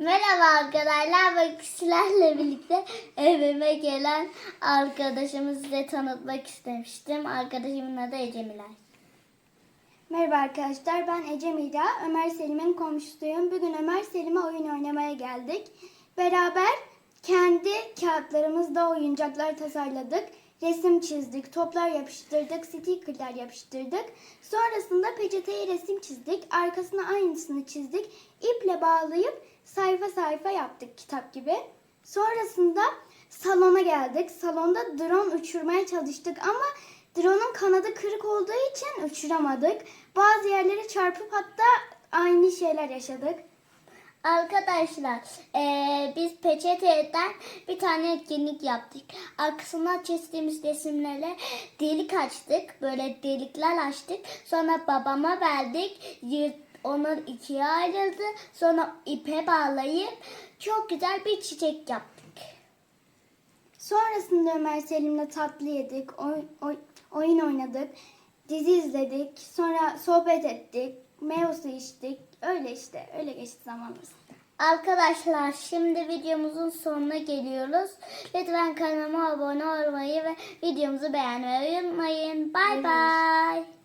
Merhaba arkadaşlar. Bugün sizlerle birlikte evime gelen arkadaşımı size tanıtmak istemiştim. Arkadaşımın adı Ece. Merhaba arkadaşlar ben Ece. Ömer Selim'in komşusuyum. Bugün Ömer Selim'e oyun oynamaya geldik. Beraber kendi kağıtlarımızda oyuncaklar tasarladık. Resim çizdik, toplar yapıştırdık, stickerler yapıştırdık. Sonrasında peçeteye resim çizdik. Arkasına aynısını çizdik. İple bağlayıp sayfa sayfa yaptık kitap gibi. Sonrasında salona geldik. Salonda drone uçurmaya çalıştık ama drone'un kanadı kırık olduğu için uçuramadık. Bazı yerlere çarpıp hatta aynı şeyler yaşadık. Arkadaşlar eee, biz peçeteden bir tane etkinlik yaptık. Arkasına çizdiğimiz resimlere delik açtık. Böyle delikler açtık. Sonra babama verdik. Yırt, onlar ikiye ayrıldı. Sonra ipe bağlayıp çok güzel bir çiçek yaptık. Sonrasında Ömer Selim'le tatlı yedik, oy- oy- oyun oynadık, dizi izledik, sonra sohbet ettik, meyve suyu içtik. Öyle işte, öyle geçti zamanımız. Arkadaşlar şimdi videomuzun sonuna geliyoruz. Lütfen kanalıma abone olmayı ve videomuzu beğenmeyi unutmayın. Bay bay.